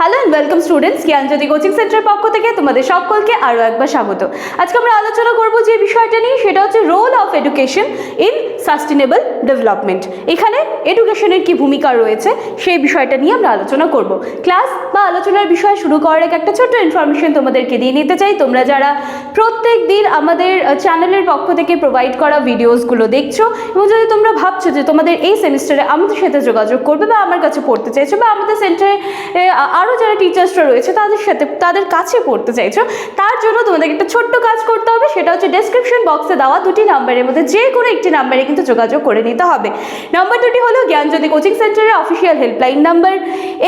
Hello and welcome students Gyanjyoti coaching সেন্টারের পক্ষ থেকে তোমাদের সকলকে আরও একবার স্বাগত। আজকে আমরা আলোচনা করব যে বিষয়টা নিয়ে, সেটা হচ্ছে role of education in sustainable development এখানে এডুকেশনের কি ভূমিকা রয়েছে, সেই বিষয়টা নিয়ে আমরা আলোচনা করব। ক্লাস বা আলোচনার বিষয় শুরু করার আগে একটা ছোট্ট ইনফরমেশন তোমাদেরকে দিয়ে নিতে চাই। তোমরা যারা প্রত্যেক দিন আমাদের চ্যানেলের পক্ষ থেকে প্রোভাইড করা ভিডিওসগুলো দেখছ, এবং যদি তোমরা ভাবছ যে তোমাদের এই সেমিস্টারে আমাদের সাথে যোগাযোগ করবে বা আমার কাছে পড়তে চাইছো বা আমাদের সেন্টারে আরও যারা টিচার্সরা রয়েছে তাদের সাথে, তাদের কাছে পড়তে চাইছো, তার জন্য তোমাদেরকে একটা ছোট্ট কাজ করতে হবে, সেটা হচ্ছে ডেসক্রিপশন বক্সে দেওয়া দুটি নাম্বারের মধ্যে যে কোনো একটি নাম্বারে কিন্তু যোগাযোগ করে নিতে হবে। নাম্বার দুটি হলো জ্ঞানজ্যোতি কোচিং সেন্টারের অফিসিয়াল হেল্পলাইন নাম্বার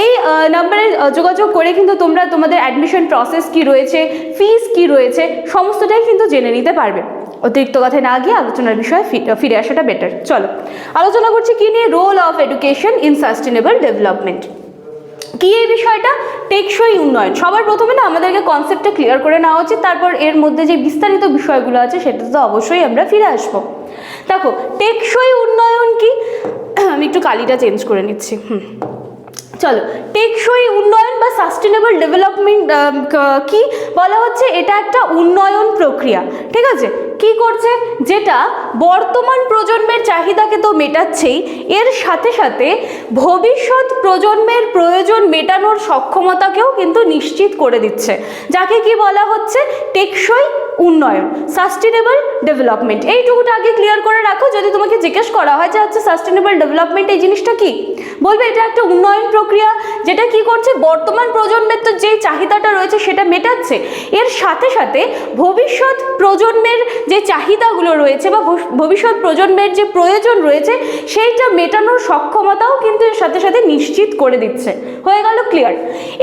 এই নাম্বারে যোগাযোগ করে কিন্তু তোমরা তোমাদের অ্যাডমিশন প্রসেস কি রয়েছে ফিস কি রয়েছে, সমস্তটাই কিন্তু জেনে নিতে পারবে। অতিরিক্ত কথায় না গিয়ে আলোচনার বিষয়ে ফিরে আসাটা বেটার চলো, আলোচনা করছি কি নিয়ে? Role of education in sustainable development কি এই বিষয়টা? টেকসই উন্নয়ন। সবার প্রথমে না আমাদেরকে কনসেপ্টটা ক্লিয়ার করে নেওয়া উচিত, তারপর এর মধ্যে যে বিস্তারিত বিষয়গুলো আছে সেটা তো অবশ্যই আমরা ফিরে আসব। দেখো, টেকসই উন্নয়ন কি? আমি একটু কালিটা চেঞ্জ করে নিচ্ছি, হুম। চলো, টেকসই উন্নয়ন বা সাস্টেনেবল ডেভেলপমেন্ট কি? বলা হচ্ছে এটা একটা উন্নয়ন প্রক্রিয়া, ঠিক আছে? কি করছে? যেটা বর্তমান প্রজন্মের চাহিদাকে তো মেটাচ্ছেই, এর সাথে সাথে ভবিষ্যৎ প্রজন্মের প্রয়োজন মেটানোর সক্ষমতাকেও কিন্তু নিশ্চিত করে দিচ্ছে। যাকে কি বলা হচ্ছে? টেকসই উন্নয়ন সাস্টেনেবল ডেভেলপমেন্ট। এইটুকুটা আগে ক্লিয়ার করে রাখো, যদি তোমাকে জিজ্ঞেস করা হয় যে হচ্ছে সাস্টেনেবল ডেভেলপমেন্ট এই জিনিসটা কি? বলবে, এটা একটা উন্নয়ন প্রক্রিয়া, যেটা কি করছে? বর্তমান প্রজন্মের তো যে চাহিদাটা রয়েছে, সেটা মেটাচ্ছে। এর সাথে সাথে ভবিষ্যৎ প্রজন্মের যে চাহিদাগুলো রয়েছে বা ভবিষ্যৎ প্রজন্মের যে প্রয়োজন রয়েছে, সেইটা মেটানোর সক্ষমতাও কিন্তু এর সাথে সাথে নিশ্চিত করে দিচ্ছে। হয়ে গেল ক্লিয়ার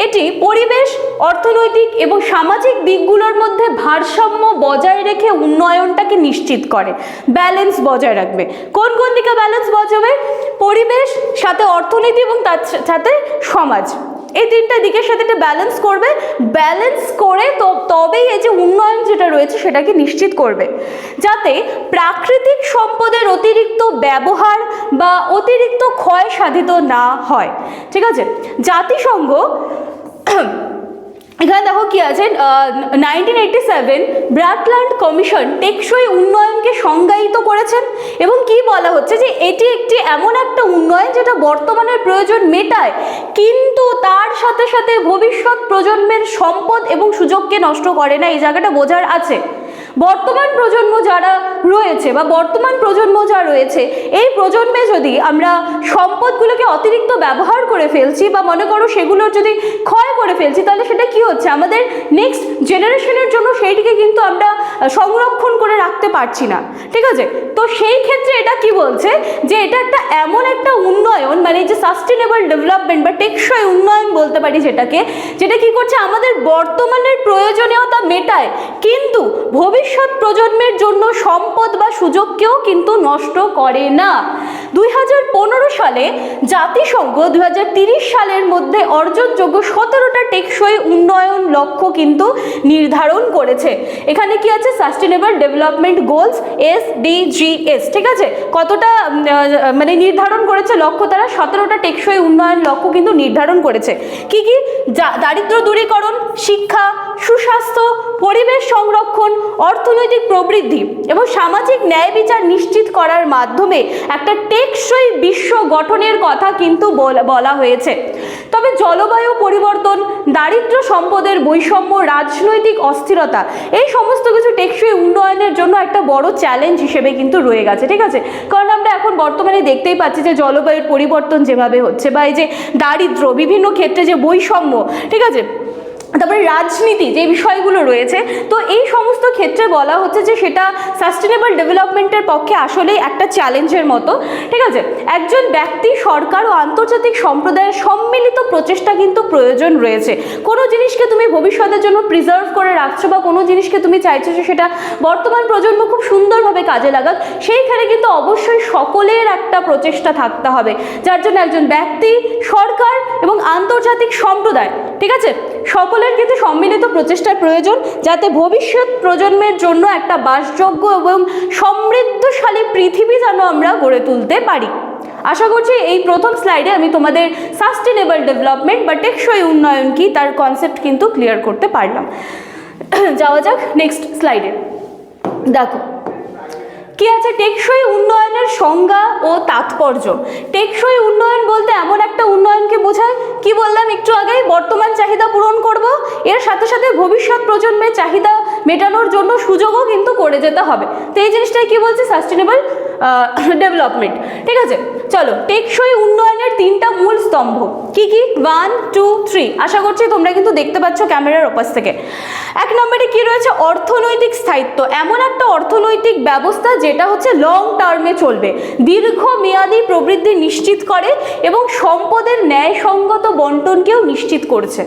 এটি পরিবেশ, অর্থনৈতিক এবং সামাজিক দিকগুলোর মধ্যে ভারসাম্য বজায় রেখে উন্নয়নটাকে নিশ্চিত করে। ব্যালেন্স বজায় রাখবে। কোন কোন দিকে ব্যালেন্স বজাবে? পরিবেশ, সাথে অর্থনীতি এবং তার সাথে সমাজ। এই তিনটা দিকের সাথে একটা ব্যালেন্স করবে। ব্যালেন্স করে তো তবেই এই যে উন্নয়ন যেটা রয়েছে সেটাকে নিশ্চিত করবে। যাতে প্রাকৃতিক সম্পদের অতিরিক্ত ব্যবহার বা অতিরিক্ত ক্ষয় সাধিত না হয়। ঠিক আছে? জাতিসংঘ এখানে দেখো কি আছে nineteen eighty seven Brundtland commission টেকসই উন্নয়নকে সংজ্ঞায়িত করেছেন এবং কি বলা হচ্ছে যে এটি একটি এমন একটা উন্নয়ন যেটা বর্তমানের প্রয়োজন মেটায়, কিন্তু তার সাথে সাথে ভবিষ্যৎ প্রজন্মের সম্পদ এবং সুযোগকে নষ্ট করে না, এই জায়গাটা বোঝার আছে। বর্তমান প্রজন্ম যারা রয়েছে বা বর্তমান প্রজন্ম যা রয়েছে, এই প্রজন্মে যদি আমরা সম্পদগুলোকে অতিরিক্ত ব্যবহার করে ফেলছি বা মনে করো সেগুলোর যদি ক্ষয় করে ফেলছি, তাহলে সেটা কি হচ্ছে? আমাদের নেক্সট জেনারেশনের জন্য সেইটিকে কিন্তু আমরা সংরক্ষণ করে রাখতে পারছি না। ঠিক আছে? তো সেই ক্ষেত্রে এটা কি বলছে? যে এটা একটা এমন একটা উন্নয়ন মানে যে সাস্টেনেবল ডেভেলপমেন্ট বা টেকসই উন্নয়ন বলতে পারি যেটাকে, যেটা কি করছে? আমাদের বর্তমানের প্রয়োজনীয়তা মেটায়। কিন্তু ভবিষ্যৎ প্রজন্মের জন্য সম্পদ বা সুযোগকেও কিন্তু নষ্ট করে না। দুই হাজার পনেরো সালে জাতিসংঘ দুই সালের মধ্যে অর্জনযোগ্য সতেরোটা টেকসই উন্নয়ন লক্ষ্য কিন্তু নির্ধারণ করেছে। এখানে কি আছে? Sustainable development goals SDGs ঠিক আছে? কতটা মানে নির্ধারণ করেছে লক্ষ্য তারা? সতেরোটা টেকসই উন্নয়ন লক্ষ্য কিন্তু নির্ধারণ করেছে। কি কি? দারিদ্র দূরীকরণ, শিক্ষা, সুস্বাস্থ্য, পরিবেশ সংরক্ষণ, অর্থনৈতিক প্রবৃদ্ধি এবং সামাজিক ন্যায় বিচার নিশ্চিত করার মাধ্যমে একটা টেকসই বিশ্ব গঠনের কথা কিন্তু বল- হয়েছে। তবে জলবায়ু পরিবর্তন দারিদ্র সম্পদের বৈষম্য, রাজনৈতিক অস্থিরতা, এই সমস্ত কিছু টেকসই উন্নয়নের জন্য একটা বড় চ্যালেঞ্জ হিসেবে কিন্তু রয়ে গেছে, ঠিক আছে? কারণ আমরা এখন বর্তমানে দেখতেই পাচ্ছি যে জলবায়ুর পরিবর্তন যেভাবে হচ্ছে বা এই যে দারিদ্র বিভিন্ন ক্ষেত্রে যে বৈষম্য, ঠিক আছে? তারপরে রাজনীতি যে বিষয়গুলো রয়েছে, তো এই সমস্ত ক্ষেত্রে বলা হচ্ছে যে সেটা সাস্টেনেবল ডেভেলপমেন্টের পক্ষে আসলেই একটা চ্যালেঞ্জের মতো, ঠিক আছে? একজন ব্যক্তি, সরকার ও আন্তর্জাতিক সম্প্রদায়ের সম্মিলিত প্রচেষ্টা কিন্তু প্রয়োজন রয়েছে। কোনো জিনিসকে তুমি ভবিষ্যতের জন্য প্রিজার্ভ করে রাখছো বা কোনো জিনিসকে তুমি চাইছো যে সেটা বর্তমান প্রজন্ম খুব সুন্দরভাবে কাজে লাগাক, সেইখানে কিন্তু অবশ্যই সকলের একটা প্রচেষ্টা থাকতে হবে। যার জন্য একজন ব্যক্তি, সরকার এবং আন্তর্জাতিক সম্প্রদায় ঠিক আছে? সকলের কিন্তু সম্মিলিত প্রচেষ্টার প্রয়োজন যাতে ভবিষ্যৎ প্রজন্মের জন্য একটা বাসযোগ্য এবং সমৃদ্ধশালী পৃথিবী যেন আমরা গড়ে তুলতে পারি। আশা করছি এই প্রথম স্লাইডে আমি তোমাদের সাস্টেনেবল ডেভেলপমেন্ট বা টেকসই উন্নয়ন কি তার কনসেপ্ট কিন্তু ক্লিয়ার করতে পারলাম। যাওয়া যাক নেক্সট স্লাইডে দেখো, কি আছে? টেকসই উন্নয়নের সংজ্ঞা ও তাৎপর্য। টেকসই উন্নয়ন বলতে এমন একটা উন্নয়নকে বোঝায়। কি বললাম একটু আগেই বর্তমান চাহিদা পূরণ করব। এর সাথে সাথে ভবিষ্যৎ প্রজন্মের চাহিদা মেটানোর জন্য সুযোগও কিন্তু করে যেতে হবে। তো এই জিনিসটাই কি বলছে? সাস্টেনেবল ডেভেলপমেন্ট ঠিক আছে? চলো, টেকসই উন্নয়নের তিনটা মূল স্তম্ভ। কি কি? ওয়ান টু থ্রি আশা করছি তোমরা কিন্তু দেখতে পাচ্ছ ক্যামেরার ওপাশ থেকে। এক নম্বরে কি রয়েছে? অর্থনৈতিক স্থায়িত্ব। এমন একটা অর্থনৈতিক ব্যবস্থা যেটা হচ্ছে লং টার্মে চলবে। দীর্ঘমেয়াদী প্রবৃদ্ধি নিশ্চিত করে এবং সম্পদের ন্যায়সঙ্গত বন্টনকেও নিশ্চিত করছে।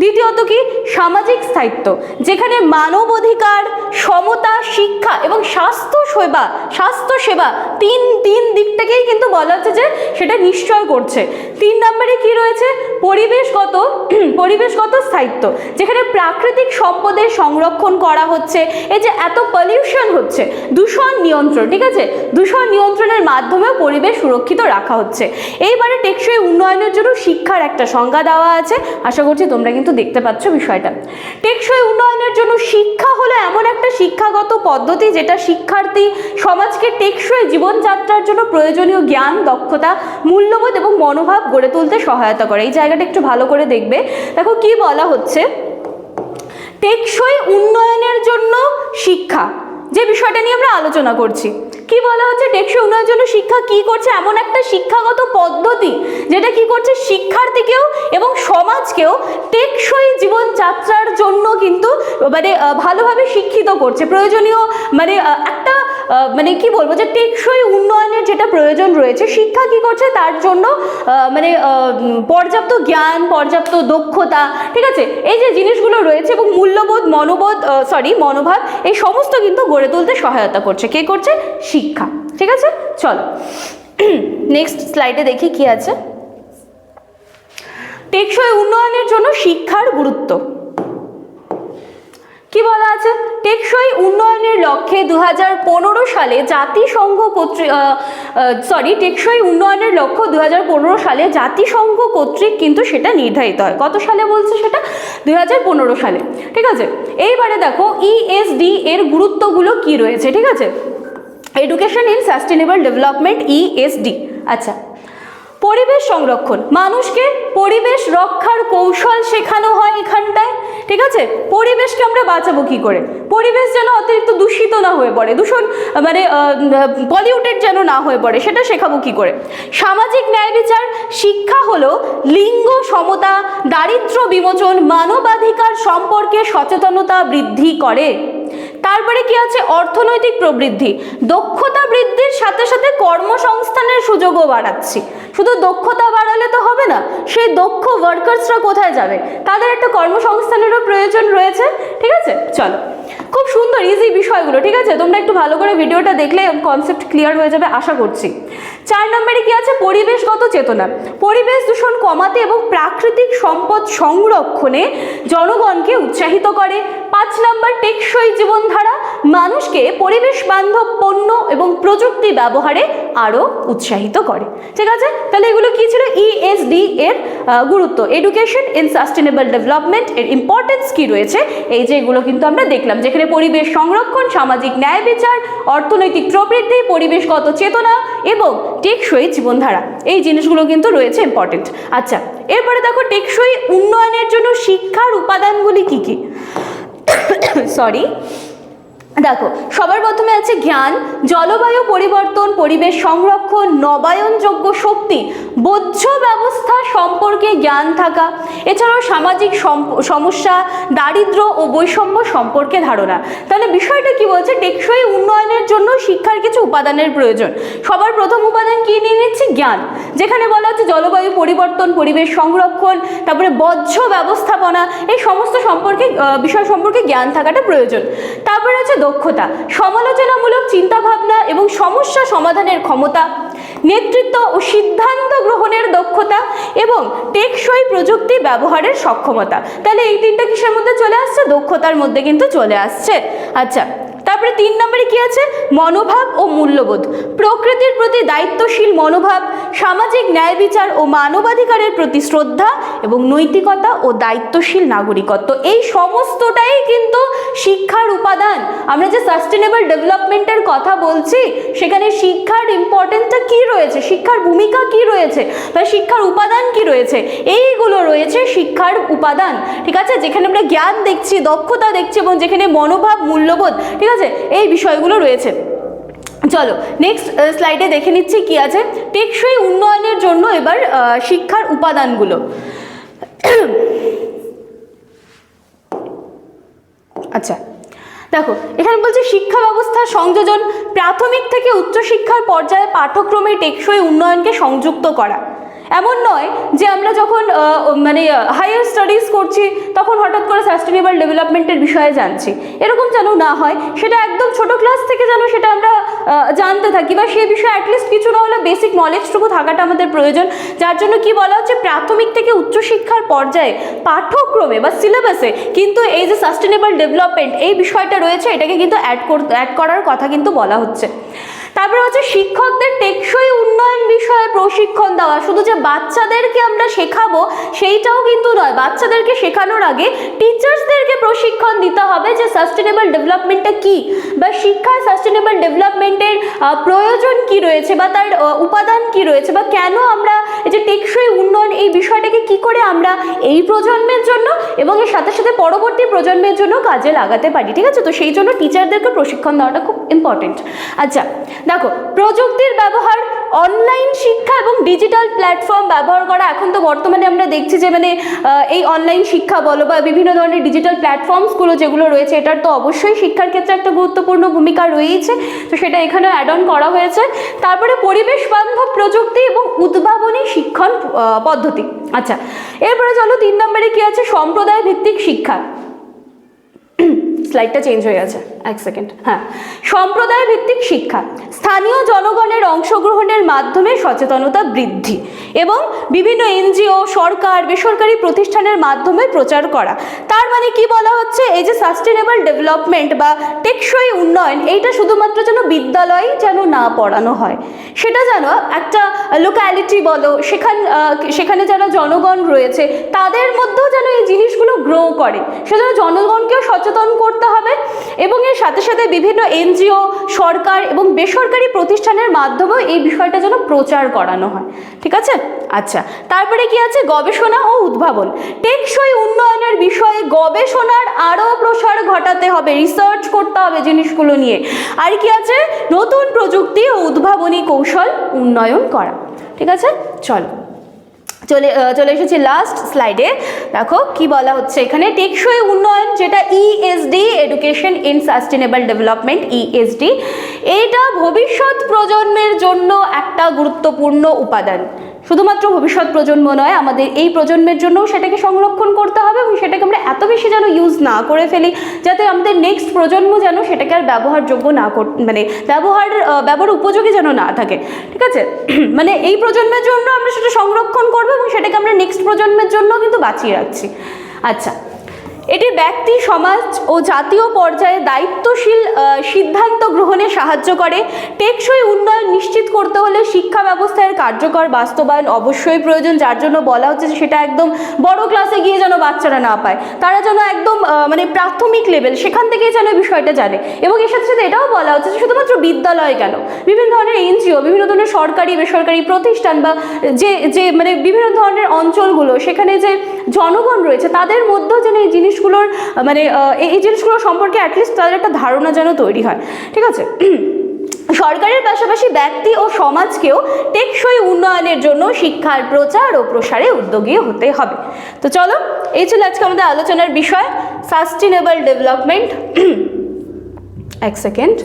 দ্বিতীয়ত কি? সামাজিক স্থায়িত্ব, যেখানে মানব অধিকার সমতা, শিক্ষা এবং স্বাস্থ্য সেবা স্বাস্থ্য সেবা তিন তিন দিকটাকেই কিন্তু বলা হচ্ছে যে সেটা নিশ্চয় করছে। তিন নম্বরে কি রয়েছে? পরিবেশগত পরিবেশগত স্থায়িত্ব, যেখানে প্রাকৃতিক সম্পদের সংরক্ষণ করা হচ্ছে, এই যে এত পলিউশন হচ্ছে, দূষণ নিয়ন্ত্রণ, ঠিক আছে? দূষণ নিয়ন্ত্রণের মাধ্যমেও পরিবেশ সুরক্ষিত রাখা হচ্ছে। এইবারে টেকসই উন্নয়নের জন্য শিক্ষার একটা সংজ্ঞা দেওয়া আছে। আশা করছি তোমরা কিন্তু দেখতে পাচ্ছ বিষয়টা। টেকসই উন্নয়নের জন্য শিক্ষা হলো এমন একটা শিক্ষাগত পদ্ধতি যেটা শিক্ষার্থী সমাজকে টেকসই জীবনযাত্রার জন্য প্রয়োজনীয় জ্ঞান, দক্ষতা, মূল্যবোধ এবং মনোভাব গড়ে তুলতে সহায়তা করে। এই জায়গাটা একটু ভালো করে দেখবে। দেখো কি বলা হচ্ছে? টেকসই উন্নয়নের জন্য শিক্ষা। যে বিষয়টা নিয়ে আমরা আলোচনা করছি। কি বলা হচ্ছে? টেকসই উন্নয়নের জন্য শিক্ষা কি করছে? এমন একটা শিক্ষাগত পদ্ধতি যেটা কি করছে? শিক্ষার্থীকেও এবং সমাজকেও টেকসই জীবনযাত্রার জন্য কিন্তু মানে ভালোভাবে শিক্ষিত করছে। প্রয়োজনীয় মানে মানে কি বলব যে টেকসই উন্নয়নের যেটা প্রয়োজন রয়েছে, শিক্ষা কি করছে? তার জন্য মানে পর্যাপ্ত জ্ঞান, পর্যাপ্ত দক্ষতা, ঠিক আছে? এই যে জিনিসগুলো রয়েছে এবং মূল্যবোধ, মনোবোধ সরি মনোভাব, এই সমস্ত কিন্তু গড়ে তুলতে সহায়তা করছে। কে করছে? শিক্ষা। ঠিক আছে? চলো। নেক্সট স্লাইডে দেখি কি আছে। টেকসই উন্নয়নের জন্য শিক্ষার গুরুত্ব। কি বলা আছে? টেকসই উন্নয়নের লক্ষ্যে দু হাজার পনেরো সালে জাতিসংঘ কর্তৃক সরি টেকসই উন্নয়নের লক্ষ্য দু হাজার পনেরো সালে জাতিসংঘ কর্তৃক কিন্তু সেটা নির্ধারিত হয়। কত সালে বলছে সেটা? দু হাজার পনেরো সালে। ঠিক আছে? এইবারে দেখো ইএসডি এর গুরুত্বগুলো কি রয়েছে? ঠিক আছে? Education in sustainable development ESD আচ্ছা পরিবেশ সংরক্ষণ। মানুষকে পরিবেশ রক্ষার কৌশল শেখানো হয় এখানটায়। ঠিক আছে? পরিবেশকে আমরা বাঁচাবো কী করে? পরিবেশ যেন অতিরিক্ত দূষিত না হয়ে পড়ে, দূষণ মানে পলিউটেড যেন না হয়ে পড়ে, সেটা শেখাবো কী করে? সামাজিক ন্যায় বিচার, শিক্ষা হলো লিঙ্গ সমতা দারিদ্র বিমোচন, মানবাধিকার সম্পর্কে সচেতনতা বৃদ্ধি করে। তারপরে কি আছে? অর্থনৈতিক প্রবৃদ্ধি। দক্ষতা বৃদ্ধির সাথে সাথে কর্মসংস্থানের সুযোগও বাড়াচ্ছি। শুধু দক্ষতা বাড়ালে তো হবে না, সেই দক্ষ ওয়ার্কার্সরা কোথায় যাবে? তাদের একটা কর্মসংস্থানেরও প্রয়োজন রয়েছে, ঠিক আছে? চলো। খুব সুন্দর ইজি বিষয়গুলো, ঠিক আছে? তোমরা একটু ভালো করে ভিডিওটা দেখলে কনসেপ্ট ক্লিয়ার হয়ে যাবে, আশা করছি। চার নম্বরে কি আছে? পরিবেশগত চেতনা। পরিবেশ দূষণ কমাতে এবং প্রাকৃতিক সম্পদ সংরক্ষণে জনগণকে উৎসাহিত করে। পাঁচ নম্বর, টেকসই জীবনধারা। মানুষকে পরিবেশ বান্ধব পণ্য এবং প্রযুক্তি ব্যবহারে আরও উৎসাহিত করে। ঠিক আছে? তাহলে এগুলো কি ছিল? ইএসডি এর গুরুত্ব। এডুকেশন ইন সাস্টেনেবল ডেভেলপমেন্ট এর ইম্পর্টেন্স কি রয়েছে? এই যে এগুলো কিন্তু আমরা দেখলাম। যেখানে পরিবেশ সংরক্ষণ, সামাজিক ন্যায় বিচার, অর্থনৈতিক প্রবৃদ্ধি, পরিবেশগত চেতনা এবং টেকসই জীবনধারা। এই জিনিসগুলো কিন্তু রয়েছে ইম্পর্টেন্ট আচ্ছা এরপরে দেখো টেকসই উন্নয়নের জন্য শিক্ষার উপাদানগুলি কি কি? সরি দেখো, সবার প্রথমে আছে জ্ঞান, জলবায়ু পরিবর্তন, পরিবেশ সংরক্ষণ, নবায়নযোগ্য শক্তি বহ্য ব্যবস্থা সম্পর্কে জ্ঞান থাকা, এছাড়াও সামাজিক সমস্যা দারিদ্র্য ও বৈষম্য সম্পর্কে ধারণা। তাহলে বিষয়টা কি বলছে? টেকসই উন্নয়নের জন্য শিক্ষার কিছু উপাদানের প্রয়োজন। সবার প্রথম উপাদান কি নিয়ে নিচ্ছি? জ্ঞান। যেখানে বলা হচ্ছে জলবায়ু পরিবর্তন, পরিবেশ সংরক্ষণ, তারপরে বহ্য ব্যবস্থাপনা, এই সমস্ত সম্পর্কে বিষয় সম্পর্কে জ্ঞান থাকাটা প্রয়োজন। তারপরে হচ্ছে দক্ষতা, সমালোচনামূলক চিন্তাভাবনা এবং সমস্যা সমাধানের ক্ষমতা, নেতৃত্ব ও সিদ্ধান্ত গ্রহণের দক্ষতা এবং টেকসই প্রযুক্তি ব্যবহারের সক্ষমতা। তাহলে এই তিনটা কিসের মধ্যে চলে আসছে? দক্ষতার মধ্যে কিন্তু চলে আসছে। আচ্ছা তারপরে তিন নম্বরে কি আছে? মনোভাব ও মূল্যবোধ। প্রকৃতির প্রতি দায়িত্বশীল মনোভাব, সামাজিক ন্যায় বিচার ও মানবাধিকারের প্রতি শ্রদ্ধা এবং নৈতিকতা ও দায়িত্বশীল নাগরিকত্ব। এই সমস্তটাই কিন্তু শিক্ষার উপাদান। আমরা যে সাস্টেনেবল ডেভেলপমেন্টের কথা বলছি, সেখানে শিক্ষার ইম্পর্টেন্সটা কি রয়েছে? শিক্ষার ভূমিকা কি রয়েছে? বা শিক্ষার উপাদান কি রয়েছে? এইগুলো রয়েছে শিক্ষার উপাদান। ঠিক আছে? যেখানে আমরা জ্ঞান দেখছি, দক্ষতা দেখছি এবং যেখানে মনোভাব, মূল্যবোধ, ঠিক আছে? এই বিষয়গুলো রয়েছে। চলো নেক্সট স্লাইডে দেখে নিচ্ছি কি আছে। টেকসই উন্নয়নের জন্য এবার শিক্ষার উপাদানগুলো। আচ্ছা দেখো, এখানে বলছে শিক্ষা ব্যবস্থার সংযোজন, প্রাথমিক থেকে উচ্চশিক্ষার পর্যায়ে পাঠ্যক্রমে টেকসই উন্নয়নকে সংযুক্ত করা। এমন নয় যে আমরা যখন মানে হায়ার স্টাডিজ করছি, তখন হঠাৎ করে সাস্টেনেবল ডেভেলপমেন্টের বিষয়ে জানছি। এরকম যেন না হয়, সেটা একদম ছোট ক্লাস থেকে যেন সেটা আমরা জানতে থাকি বা সেই বিষয়ে অ্যাটলিস্ট কিছু না হলে বেসিক নলেজটুকু থাকাটা আমাদের প্রয়োজন। যার জন্য কি বলা হচ্ছে, প্রাথমিক থেকে উচ্চশিক্ষার পর্যায়ে, পাঠ্যক্রমে বা সিলেবাসে কিন্তু এই যে সাস্টেনেবল ডেভেলপমেন্ট এই বিষয়টা রয়েছে, এটাকে কিন্তু অ্যাড অ্যাড করার কথা কিন্তু বলা হচ্ছে। তারপরে হচ্ছে শিক্ষকদের টেকসই উন্নয়ন বিষয়ে প্রশিক্ষণ দেওয়া। শুধু যে বাচ্চাদেরকে আমরা শেখাবো, সেইটাও কিন্তু নয়। বাচ্চাদেরকে শেখানোর আগে টিচার্সদেরকে প্রশিক্ষণ দিতে হবে যে সাস্টেনেবল ডেভেলপমেন্টটা কি বা শিক্ষায় সাস্টেনেবল ডেভেলপমেন্টের প্রয়োজন কি রয়েছে বা তার উপাদান কি রয়েছে বা কেন আমরা এই যে টেকসই উন্নয়ন এই বিষয়টাকে কি করে আমরা এই প্রজন্মের জন্য এবং এর সাথে সাথে পরবর্তী প্রজন্মের জন্য কাজে লাগাতে পারি, ঠিক আছে? তো সেই জন্য টিচারদেরকে প্রশিক্ষণ দেওয়াটা খুব ইম্পর্টেন্ট আচ্ছা দেখো, প্রযুক্তির ব্যবহার অনলাইন শিক্ষা এবং ডিজিটাল প্ল্যাটফর্ম ব্যবহার করা এখন তো বর্তমানে আমরা দেখছি যে মানে এই অনলাইন শিক্ষা বলো বা বিভিন্ন ধরনের ডিজিটাল প্ল্যাটফর্মসগুলো যেগুলো রয়েছে, এটার তো অবশ্যই শিক্ষার ক্ষেত্রে একটা গুরুত্বপূর্ণ ভূমিকা রয়েছে। তো সেটা এখানে অ্যাড অন করা হয়েছে। তারপরে পরিবেশ বান্ধব প্রযুক্তি এবং উদ্ভাবনী শিক্ষণ পদ্ধতি। আচ্ছা এরপরে চলো তিন নম্বরে কি আছে? সম্প্রদায় ভিত্তিক শিক্ষা। স্লাইডটা চেঞ্জ হয়ে গেছে। এক সেকেন্ড হ্যাঁ। সম্প্রদায় ভিত্তিক শিক্ষা, স্থানীয় জনগণের অংশগ্রহণের মাধ্যমে সচেতনতা বৃদ্ধি। এবং বিভিন্ন এনজিও, সরকার, বেসরকারি প্রতিষ্ঠানের মাধ্যমে প্রচার করা। তার মানে কি বলা হচ্ছে? এই যে সাস্টেনেবল ডেভেলপমেন্ট বা টেকসই উন্নয়ন, এইটা শুধুমাত্র যেন বিদ্যালয়েই যেন না পড়ানো হয়। সেটা যেন একটা লোক্যালিটি বলো, সেখান সেখানে যারা জনগণ রয়েছে, তাদের মধ্যেও যেন এই জিনিসগুলো গ্রো করে। সেজন্য জনগণকেও সচেতন করতে হবে এবং এর সাথে সাথে বিভিন্ন এনজিও, সরকার এবং বেসরকারি প্রতিষ্ঠানের মাধ্যমেও এই বিষয়টা যেন প্রচার করানো হয়। ঠিক আছে? আচ্ছা তারপরে কি আছে? গবেষণা ও উদ্ভাবন। টেকসই উন্নয়নের বিষয়ে গবেষণার আরও প্রসার ঘটাতে হবে রিসার্চ করতে হবে জিনিসগুলো নিয়ে। আর কি আছে? নতুন প্রযুক্তি ও উদ্ভাবনী কৌশল উন্নয়ন করা। ঠিক আছে? চলো। চলে চলে এসেছি লাস্ট স্লাইডে দেখো, কি বলা হচ্ছে এখানে? টেকসই উন্নয়ন যেটা ESD education in sustainable development ESD এটা ভবিষ্যৎ প্রজন্মের জন্য একটা গুরুত্বপূর্ণ উপাদান। শুধুমাত্র ভবিষ্যৎ প্রজন্ম নয়, আমাদের এই প্রজন্মের জন্যও সেটাকে সংরক্ষণ করতে হবে এবং সেটাকে আমরা এত বেশি যেন ইউজ না করে ফেলি যাতে আমাদের নেক্সট প্রজন্ম যেন সেটাকে আর ব্যবহারযোগ্য না কর মানে ব্যবহার ব্যবহার উপযোগী যেন না থাকে। ঠিক আছে? মানে এই প্রজন্মের জন্য আমরা সেটা সংরক্ষণ করব এবং সেটাকে আমরা নেক্সট প্রজন্মের জন্য কিন্তু বাঁচিয়ে রাখছি। আচ্ছা এটি ব্যক্তি, সমাজ ও জাতীয় পর্যায়ে দায়িত্বশীল সিদ্ধান্ত গ্রহণে সাহায্য করে। টেকসই উন্নয়ন নিশ্চিত করতে হলে শিক্ষা ব্যবস্থার কার্যকর বাস্তবায়ন অবশ্যই প্রয়োজন। যার জন্য বলা হচ্ছে যে সেটা একদম বড় ক্লাসে গিয়ে যেন বাচ্চারা না পায়। তারা যেন একদম মানে প্রাথমিক লেভেল সেখান থেকেই যেন বিষয়টা জানে। এবং এর সাথে সাথে এটাও বলা হচ্ছে যে শুধুমাত্র বিদ্যালয় কেন? বিভিন্ন ধরনের এনজিও বিভিন্ন ধরনের সরকারি, বেসরকারি প্রতিষ্ঠান বা যে যে মানে বিভিন্ন ধরনের অঞ্চলগুলো, সেখানে যে জনগণ রয়েছে, তাদের মধ্যেও যেন এই জিনিসগুলোর মানে এই জিনিসগুলো সম্পর্কে অ্যাটলিস্ট তাদের একটা ধারণা যেন তৈরি হয়। ঠিক আছে? সরকারের পাশাপাশি ব্যক্তি ও সমাজকেও টেকসই উন্নয়নের জন্য শিক্ষার প্রচার ও প্রসারে উদ্যোগী হতে হবে। তো চলো, এই ছিল আজকে আমাদের আলোচনার বিষয়। সাস্টেনেবল ডেভেলপমেন্ট এক সেকেন্ড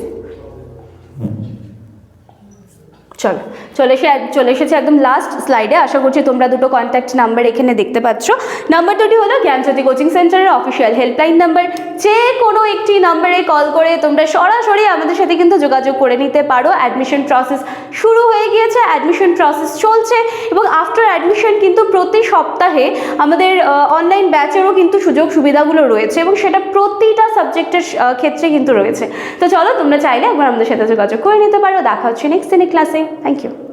চলো, চলে এসে চলে এসেছে একদম লাস্ট স্লাইডে আশা করছি তোমরা দুটো কন্ট্যাক্ট নাম্বার এখানে দেখতে পাচ্ছ। নাম্বার দুটি হলো জ্ঞানজ্যোতি কোচিং সেন্টারের অফিসিয়াল হেল্পলাইন নাম্বার যে কোনো একটি নাম্বারে কল করে তোমরা সরাসরি আমাদের সাথে কিন্তু যোগাযোগ করে নিতে পারো। অ্যাডমিশন প্রসেস শুরু হয়ে গিয়েছে অ্যাডমিশন প্রসেস চলছে এবং আফটার অ্যাডমিশন কিন্তু প্রতি সপ্তাহে আমাদের অনলাইন ব্যাচেরও কিন্তু সুযোগ সুবিধাগুলো রয়েছে এবং সেটা প্রতিটা সাবজেক্টের ক্ষেত্রে কিন্তু রয়েছে। তো চলো, তোমরা চাইলে একবার আমাদের সাথে যোগাযোগ করে নিতে পারো। দেখা হচ্ছে নেক্সট দিনের ক্লাসে thank you.